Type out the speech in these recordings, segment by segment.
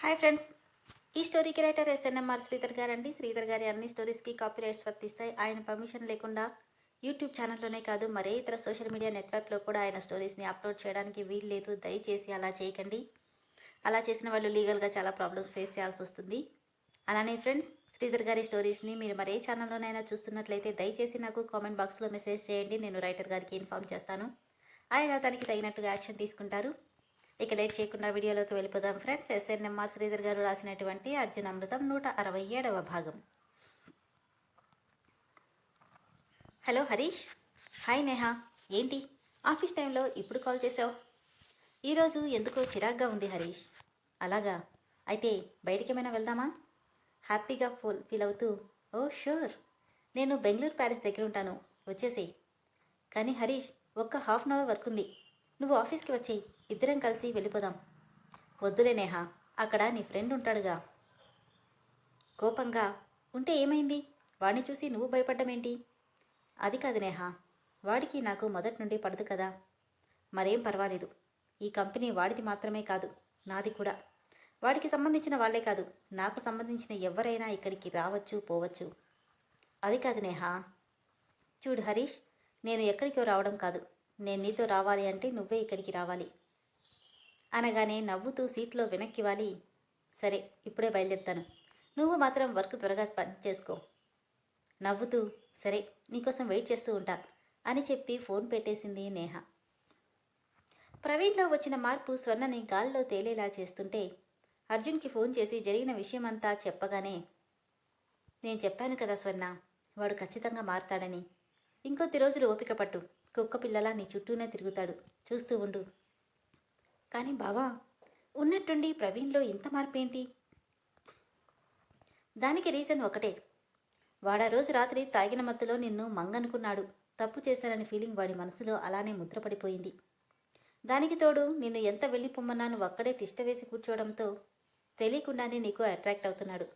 Hi friends ఈ స్టోరీకి writer SNMR Sridhar గారు అండి శ్రీధర్ గారి అన్ని స్టోరీస్కి కాపీ రైట్స్ వర్తిస్తాయి. ఆయన పర్మిషన్ లేకుండా యూట్యూబ్ ఛానల్లోనే కాదు మరే ఇతర సోషల్ మీడియా నెట్వర్క్లో కూడా ఆయన స్టోరీస్ని అప్లోడ్ చేయడానికి వీలు లేదు. దయచేసి అలా చేయకండి. అలా చేసిన వాళ్ళు లీగల్గా చాలా ప్రాబ్లమ్స్ ఫేస్ చేయాల్సి వస్తుంది. అలానే ఫ్రెండ్స్ శ్రీధర్ గారి స్టోరీస్ని మీరు మరే ఛానల్లోనైనా చూస్తున్నట్లయితే దయచేసి నాకు కామెంట్ బాక్స్లో మెసేజ్ చేయండి. నేను రైటర్ గారికి ఇన్ఫామ్ చేస్తాను. ఆయన తనకి తగినట్టుగా యాక్షన్ తీసుకుంటారు. ఇక లేట్ చేయకుండా వీడియోలోకి వెళ్ళిపోదాం ఫ్రెండ్స్. ఎస్ఎన్ఎంఆర్ శ్రీధర్ గారు రాసినటువంటి అర్జున అమృతం నూట అరవై ఏడవ భాగం. హలో హరీష్. హాయ్ నేహా. ఏంటి? ఆఫీస్ టైంలో ఇప్పుడు కాల్ చేసావు ఈరోజు ఎందుకో చిరాగ్గా ఉంది హరీష్. అలాగా? అయితే బయటికి ఏమైనా వెళ్దామా? హ్యాపీగా ఫుల్ ఫీల్ అవుతూ ఓ షూర్. నేను బెంగళూరు ప్యారిస్ దగ్గర ఉంటాను. వచ్చేసేయి. కానీ హరీష్ ఒక్క హాఫ్ అన్ అవర్ వర్క్ ఉంది. నువ్వు ఆఫీస్కి వచ్చేయి. ఇద్దరం కలిసి వెళ్ళిపోదాం. వద్దులే నేహా అక్కడ నీ ఫ్రెండ్ ఉంటాడుగా. కోపంగా ఉంటే ఏమైంది? వాడిని చూసి నువ్వు భయపడ్డమేంటి? అది కాదు నేహా వాడికి నాకు మొదటి నుండి పడదు కదా. మరేం పర్వాలేదు ఈ కంపెనీ వాడిది మాత్రమే కాదు నాది కూడా. వాడికి సంబంధించిన వాళ్ళే కాదు నాకు సంబంధించిన ఎవరైనా ఇక్కడికి రావచ్చు పోవచ్చు. అది కాదు నేహా. చూడు హరీష్ నేను ఎక్కడికో రావడం కాదు నేను నీతో రావాలి అంటే నువ్వే ఇక్కడికి రావాలి. అనగానే నవ్వుతూ సీట్లో వెనక్కి వాలి. సరే ఇప్పుడే బయలుదేరుతాను. నువ్వు మాత్రం వర్క్ త్వరగా పని చేసుకో. నవ్వుతూ సరే నీకోసం వెయిట్ చేస్తూ ఉంటా అని చెప్పి ఫోన్ పెట్టేసింది నేహ. ప్రవీణ్లో వచ్చిన మార్పు స్వర్ణని గాల్లో తేలేలా చేస్తుంటే అర్జున్కి ఫోన్ చేసి జరిగిన విషయమంతా చెప్పగానే నేను చెప్పాను కదా స్వర్ణ వాడు ఖచ్చితంగా మారతాడని. ఇంకొద్ది రోజులు ఓపిక పట్టు. కుక్క పిల్లలా నీ చుట్టూనే తిరుగుతాడు. చూస్తూ ఉండు. కానీ బావా ఉన్నట్టుండి ప్రవీణ్లో ఇంత మార్పు ఏంటి దానికి రీజన్ ఒకటే. వాడా రోజు రాత్రి తాగిన మత్తులో నిన్ను మంగనుకున్నాడు. తప్పు చేశానని ఫీలింగ్ వాడి మనసులో అలానే ముద్రపడిపోయింది. దానికి తోడు నిన్ను ఎంత వెళ్ళి పొమ్మన్నాను ఒక్కడే తిష్టవేసి కూర్చోవడంతో తెలియకుండానే నీకు అట్రాక్ట్ అవుతున్నాడు.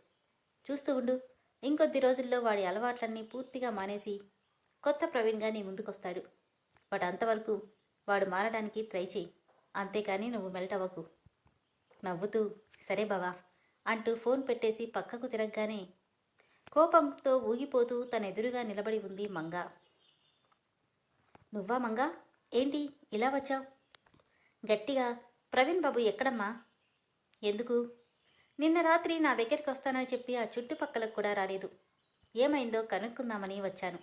చూస్తూ ఉండు ఇంకొద్ది రోజుల్లో వాడి అలవాట్లన్నీ పూర్తిగా మానేసి కొత్త ప్రవీణ్గా నీ ముందుకొస్తాడు. వాడు అంతవరకు వాడు మారడానికి ట్రై చేయి అంతేకాని నువ్వు మెల్ట్ అవ్వకు. నవ్వుతూ సరే బావా అంటూ ఫోన్ పెట్టేసి పక్కకు తిరగగానే కోపంతో ఊగిపోతూ తన ఎదురుగా నిలబడి ఉంది మంగ. నువ్వా మంగ? ఏంటి? ఇలా వచ్చావు? గట్టిగా ప్రవీణ్ బాబు ఎక్కడమ్మా? ఎందుకు? నిన్న రాత్రి నా దగ్గరికి వస్తానని చెప్పి ఆ చుట్టుపక్కలకు కూడా రాలేదు. ఏమైందో కనుక్కుందామని వచ్చాను.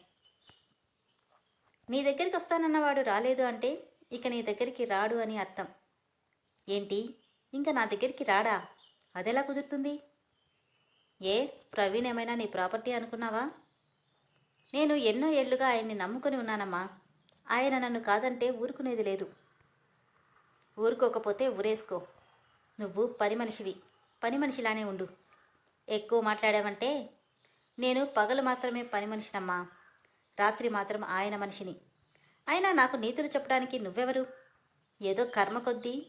నీ దగ్గరికి వస్తానన్నవాడు రాలేదు అంటే ఇక నీ దగ్గరికి రాడు అని అర్థం. ఏంటి? ఇంకా నా దగ్గరికి రాడా? అదెలా కుదురుతుంది? ఏ ప్రవీణ్ ఏమైనా నీ ప్రాపర్టీ అనుకున్నావా? నేను ఎన్నో ఏళ్ళుగా ఆయన్ని నమ్ముకొని ఉన్నానమ్మా. ఆయన నన్ను కాదంటే ఊరుకునేది లేదు. ఊరుకోకపోతే ఊరేసుకో. నువ్వు పని మనిషివి. పని మనిషిలానే ఉండు. ఎక్కువ మాట్లాడావంటే నేను పగలు మాత్రమే పని మనిషినమ్మా. రాత్రి మాత్రం ఆయన మనిషిని. అయినా నాకు నీతులు చెప్పడానికి నువ్వెవరు? ఏదో కర్మ కొద్దీ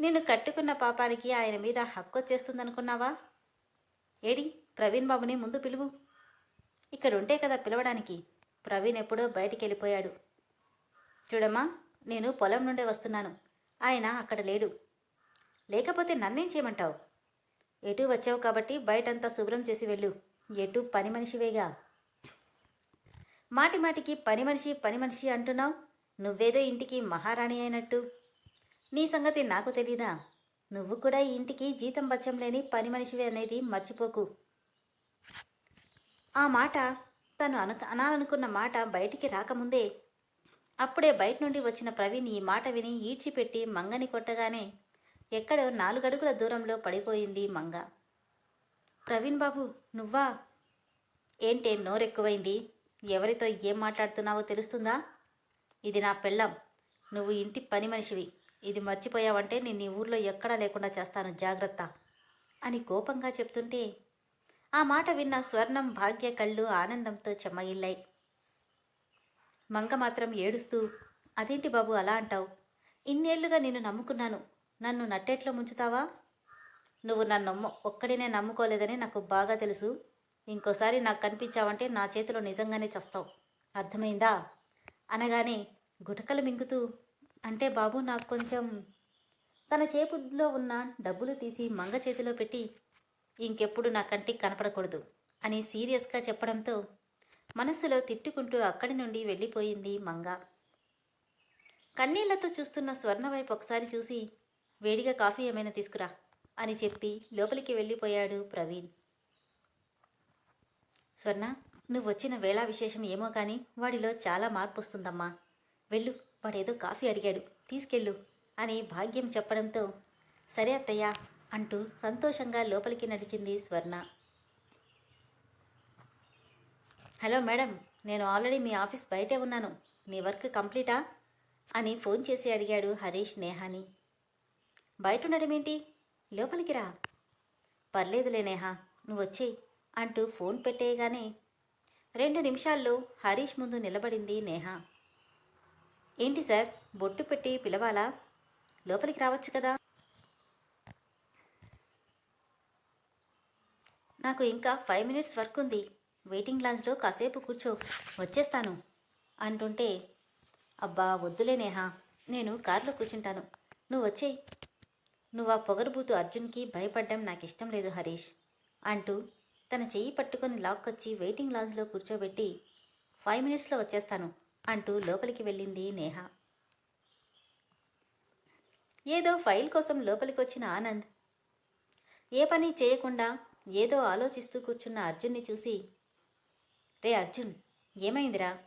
నిన్ను కట్టుకున్న పాపానికి ఆయన మీద హక్కు వచ్చేస్తుందనుకున్నావా ఏడి ప్రవీణ్ బాబుని ముందు పిలువు. ఇక్కడ ఉంటే కదా పిలవడానికి. ప్రవీణ్ ఎప్పుడో బయటికి వెళ్ళిపోయాడు చూడమ్మా నేను పొలం నుండే వస్తున్నాను. ఆయన అక్కడ లేడు. లేకపోతే నన్నేం చేయమంటావు? ఎటు వచ్చావు కాబట్టి బయటంతా శుభ్రం చేసి వెళ్ళు. ఎటు పని మనిషివేగా. మాటి మాటికి పని మనిషి పని మనిషి అంటున్నావు? నువ్వేదో ఇంటికి మహారాణి అయినట్టు. నీ సంగతి నాకు తెలీదా? నువ్వు కూడా ఈ ఇంటికి జీతం బచ్చం లేని పని మనిషివి అనేది మర్చిపోకు. ఆ మాట తను అను అనాలనుకున్న మాట బయటికి రాకముందే అప్పుడే బయట నుండి వచ్చిన ప్రవీణ్ ఈ మాట విని ఈడ్చిపెట్టి మంగని కొట్టగానే ఎక్కడో నాలుగడుగుల దూరంలో పడిపోయింది మంగ. ప్రవీణ్ బాబు నువ్వా? ఏంటే నోరెక్కువైంది? ఎవరితో ఏం మాట్లాడుతున్నావో తెలుస్తుందా? ఇది నా పెళ్ళం. నువ్వు ఇంటి పని మనిషివి. ఇది మర్చిపోయావంటే నేను ఈ ఊర్లో ఎక్కడా లేకుండా చేస్తాను. జాగ్రత్త. అని కోపంగా చెప్తుంటే ఆ మాట విన్న స్వర్ణం భాగ్య కళ్ళు ఆనందంతో చెమ్మగిల్లాయి మంగ మాత్రం ఏడుస్తూ అదేంటి బాబు అలా అంటావు? ఇన్నేళ్ళుగా నిన్ను నమ్ముకున్నాను. నన్ను నట్టేట్లో ముంచుతావా? నువ్వు నన్ను ఒక్కడినే నమ్ముకోలేదని నాకు బాగా తెలుసు. ఇంకోసారి నాకు కనిపించావంటే నా చేతిలో నిజంగానే చస్తావు. అర్థమైందా? అనగానే గుటకలు మింగుతూ అంటే బాబు నాకు కొంచెం తన చేపులో ఉన్న డబ్బులు తీసి మంగ చేతిలో పెట్టి ఇంకెప్పుడు నా కంటికి కనపడకూడదు అని సీరియస్గా చెప్పడంతో మనసులో తిట్టుకుంటూ అక్కడి నుండి వెళ్ళిపోయింది మంగ. కన్నీళ్ళతో చూస్తున్న స్వర్ణ వైపు ఒకసారి చూసి వేడిగా కాఫీ ఏమైనా తీసుకురా అని చెప్పి లోపలికి వెళ్ళిపోయాడు ప్రవీణ్. స్వర్ణ నువ్వు వచ్చిన వేళా విశేషం ఏమో కానీ వాడిలో చాలా మార్పు వస్తుందమ్మా వెళ్ళు వాడేదో కాఫీ అడిగాడు. తీసుకెళ్ళు అని భాగ్యం చెప్పడంతో సరే అత్తయ్య అంటూ సంతోషంగా లోపలికి నడిచింది స్వర్ణ. హలో మేడం నేను ఆల్రెడీ మీ ఆఫీస్ బయటే ఉన్నాను. నీ వర్క్ కంప్లీటా? అని ఫోన్ చేసి అడిగాడు హరీష్ నేహాని. బయట ఉండడం ఏంటి లోపలికి రా. పర్లేదులే నేహా నువ్వు వచ్చేయి అంటూ ఫోన్ పెట్టేయగానే రెండు నిమిషాల్లో హరీష్ ముందు నిలబడింది నేహ. ఏంటి సార్ బొట్టు పెట్టి పిలవాలా? లోపలికి రావచ్చు కదా? నాకు ఇంకా ఫైవ్ మినిట్స్ వర్క్ ఉంది. వెయిటింగ్ లాంజ్లో కాసేపు కూర్చో వచ్చేస్తాను అంటుంటే అబ్బా వద్దులే నేహా నేను కారులో కూర్చుంటాను. నువ్వు వచ్చేయి. నువ్వు ఆ పొగరుబూతు అర్జున్కి భయపడడం నాకు ఇష్టం లేదు హరీష్ అంటూ తన చెయ్యి పట్టుకొని లాక్కొచ్చి వెయిటింగ్ లాజ్లో కూర్చోబెట్టి ఫైవ్ మినిట్స్లో వచ్చేస్తాను అంటూ లోపలికి వెళ్ళింది నేహ. ఏదో ఫైల్ కోసం లోపలికి వచ్చిన ఆనంద్. ఏ పని చేయకుండా ఏదో ఆలోచిస్తూ కూర్చున్న అర్జున్ని చూసి రే అర్జున్ ఏమైందిరా?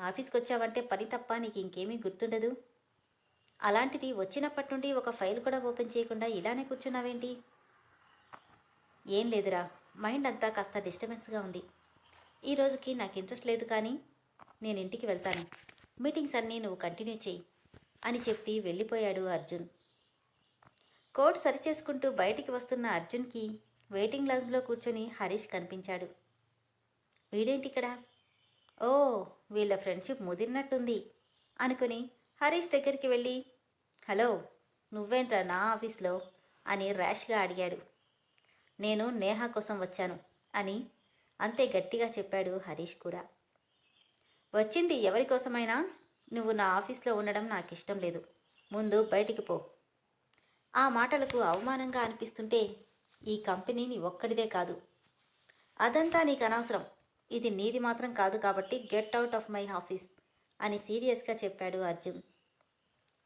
ఆఫీస్కి వచ్చావంటే పని తప్ప నీకు ఇంకేమీ గుర్తుండదు. అలాంటిది వచ్చినప్పటి నుండి ఒక ఫైల్ కూడా ఓపెన్ చేయకుండా ఇలానే కూర్చున్నావేంటి? ఏం లేదురా. మైండ్ అంతా కాస్త డిస్టర్బెన్స్గా ఉంది. ఈ రోజుకి నాకు ఇంట్రెస్ట్ లేదు కానీ నేను ఇంటికి వెళ్తాను. మీటింగ్స్ అన్నీ నువ్వు కంటిన్యూ చేయి అని చెప్పి వెళ్ళిపోయాడు అర్జున్. కోట్ సరిచేసుకుంటూ బయటికి వస్తున్న అర్జున్కి వెయిటింగ్ లాంజ్లో కూర్చొని హరీష్ కనిపించాడు. వీడేంటి ఇక్కడ ఓ వీళ్ళ ఫ్రెండ్షిప్ ముదిరినట్టుంది అనుకుని హరీష్ దగ్గరికి వెళ్ళి హలో నువ్వేంట్రా నా ఆఫీస్లో? అని ర్యాష్గా అడిగాడు. నేను నేహా కోసం వచ్చాను అని అంతే గట్టిగా చెప్పాడు హరీష్ కూడా. వచ్చింది ఎవరి కోసమైనా? నువ్వు నా ఆఫీస్లో ఉండడం నాకు ఇష్టం లేదు. ముందు బయటికి పో. ఆ మాటలకు అవమానంగా అనిపిస్తుంటే ఈ కంపెనీ నీ ఒక్కడిదే కాదు. అదంతా నీకు అనవసరం. ఇది నీది మాత్రం కాదు కాబట్టి get out of my office అని సీరియస్గా చెప్పాడు అర్జున్.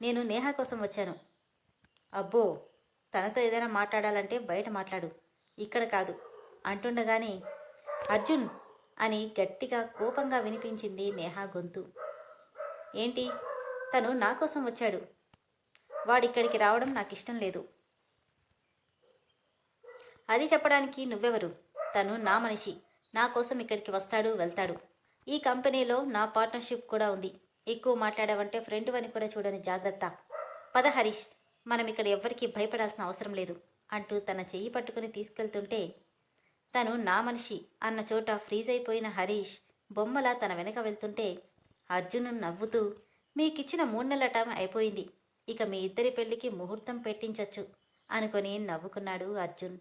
నేను నేహా కోసం వచ్చాను. అబ్బో తనతో ఏదైనా మాట్లాడాలంటే బయట మాట్లాడు. ఇక్కడ కాదు. అంటుండగానే అర్జున్ అని గట్టిగా కోపంగా వినిపించింది నేహా గొంతు. ఏంటి? తను నా కోసం వచ్చాడు. వాడిక్కడికి రావడం నాకు ఇష్టం లేదు. అది చెప్పడానికి నువ్వెవరు? తను నా మనిషి. నా కోసం ఇక్కడికి వస్తాడు వెళ్తాడు. ఈ కంపెనీలో నా పార్ట్నర్షిప్ కూడా ఉంది. ఎక్కువ మాట్లాడావంటే ఫ్రెండ్ అని కూడా చూడని జాగ్రత్త. పద హరీష్ మనం ఇక్కడ ఎవ్వరికీ భయపడాల్సిన అవసరం లేదు. అంటూ తన చెయ్యి పట్టుకుని తీసుకెళ్తుంటే తను నా మనిషి అన్న చోట ఫ్రీజ్ అయిపోయిన హరీష్ బొమ్మలా తన వెనక వెళ్తుంటే అర్జును నవ్వుతూ మీకిచ్చిన మూడు నెలల టైం అయిపోయింది. ఇక మీ ఇద్దరి పెళ్ళికి ముహూర్తం పెట్టించొచ్చు అనుకొని నవ్వుకున్నాడు అర్జున్.